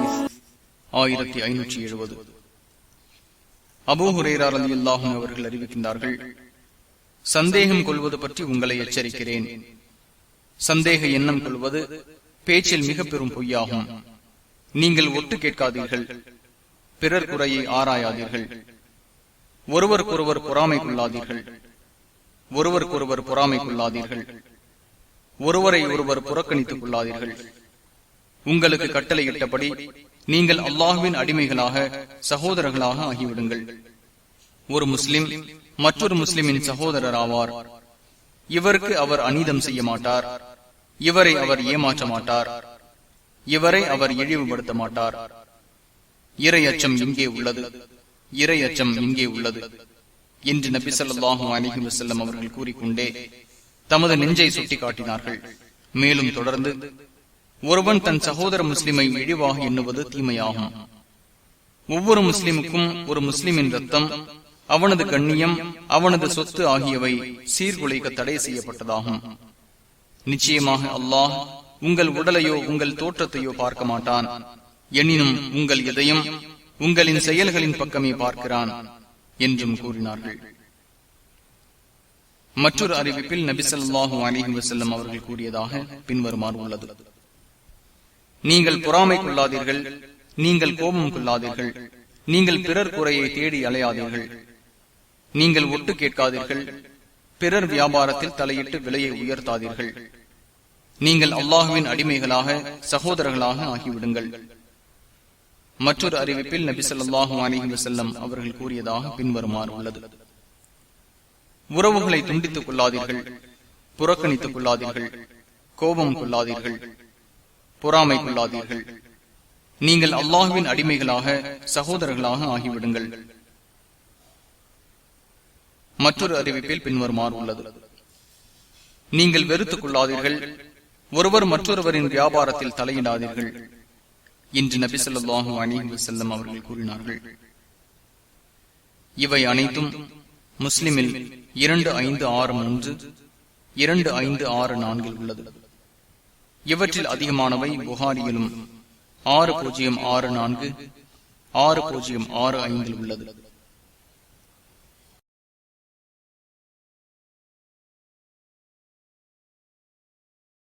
ஹதீஸ் ஆயிரத்தி ஐநூற்றி எழுபது. அபூஹுரேரார் அலி அல்லாஹும் அவர்கள் அறிவிக்கின்றார்கள் சந்தேகம் கொள்வது பற்றி உங்களை எச்சரிக்கிறேன். சந்தேக எண்ணம் கொள்வது பேச்சில் மிக பெரும் பொய்யாகும். நீங்கள் ஒட்டு கேட்காதீர்கள் பிறர் குறையை ஆராயாதீர்கள். ஒருவருக்கொருவர் பொறாமை கொள்ளாதீர்கள். ஒருவருக்கொருவர் பொறாமை கொள்ளாதீர்கள். ஒருவரை ஒருவர் புறக்கணித்துக் கொள்ளாதீர்கள். உங்களுக்கு கட்டளையிட்டபடி நீங்கள் அல்லாஹுவின் அடிமைகளாக சகோதரர்களாக ஆகிவிடுங்கள். ஒரு முஸ்லிம் மற்றொரு முஸ்லிமின் சகோதரர் ஆவார் இவருக்கு அவர் அநீதம் செய்ய மாட்டார். இவரை அவர் ஏமாற்ற மாட்டார். இவரை அவர் இழிவுபடுத்த மாட்டார். இறை அச்சம் இங்கே உள்ளது. இறை அச்சம் இங்கே உள்ளது. என்று நபி சொல்லாஹு அலிஹி வசல்லம் அவர்கள் கூறிக்கொண்டே தமது நெஞ்சை சுட்டி காட்டினார்கள் மேலும் தொடர்ந்து ஒருவன் தன் சகோதர முஸ்லிமை இழிவாக எண்ணுவது தீமையாகும். ஒவ்வொரு முஸ்லிமுக்கும் ஒரு முஸ்லிமின் ரத்தம் அவனது கண்ணியம் அவனது சொத்து ஆகியவை சீர்குலைக்க தடை செய்யப்பட்டதாகும். நிச்சயமாக அல்லாஹ் உங்கள் உடலையோ உங்கள் தோற்றத்தையோ பார்க்க மாட்டான். எனினும் உங்கள் இதயம் உங்களின் செயல்களின் பக்கமே பார்க்கிறான் என்றும் கூறினார்கள். மற்றொரு அறிவிப்பில் நபிசல்லாஹு அலிஹி வசல்லம் அவர்கள் கூறியதாக பின்வருமாறு உள்ளது. நீங்கள் பொறாமை கொள்ளாதீர்கள் நீங்கள் கோபம் கொள்ளாதீர்கள் நீங்கள் பிறர் குறையை தேடி அலையாதீர்கள். நீங்கள் ஒட்டு கேட்காதீர்கள். பிறர் வியாபாரத்தில் தலையிட்டு விலையை உயர்த்தாதீர்கள். நீங்கள் அல்லாஹுவின் அடிமைகளாக சகோதரர்களாக ஆகிவிடுங்கள். மற்றொரு அறிவிப்பில் நபி சொல்லாஹு அலிஹி வசல்லம் அவர்கள் கூறியதாக பின்வருமாறு உள்ளது. உறவுகளை துண்டித்துக் கொள்ளாதீர்கள். புறக்கணித்துக் கொள்ளாதீர்கள். கோபம் கொள்ளாதீர்கள் பொறாமை கொள்ளாதீர்கள் நீங்கள் அல்லாஹுவின் அடிமைகளாக சகோதரர்களாக ஆகிவிடுங்கள். மற்றொரு அறிவிப்பில் பின்வருமாறு உள்ளது. நீங்கள் வெறுத்துக் கொள்ளாதீர்கள் ஒருவர் மற்றொருவரின் வியாபாரத்தில் தலையிடாதீர்கள் என்று நபி சொல்லாஹு அலிஹி வசல்லம் அவர்கள் கூறினார்கள். இவை அனைத்தும் முஸ்லிமில் இரண்டு ஐந்து ஆறு மூன்று இரண்டு ஐந்து ஆறு நான்கில் உள்ளது. இவற்றில் அதிகமானவை புகாரியிலும் ஆறு பூஜ்ஜியம் ஆறு நான்கு ஆறு பூஜ்ஜியம் ஆறு ஐந்தில் உள்ளது.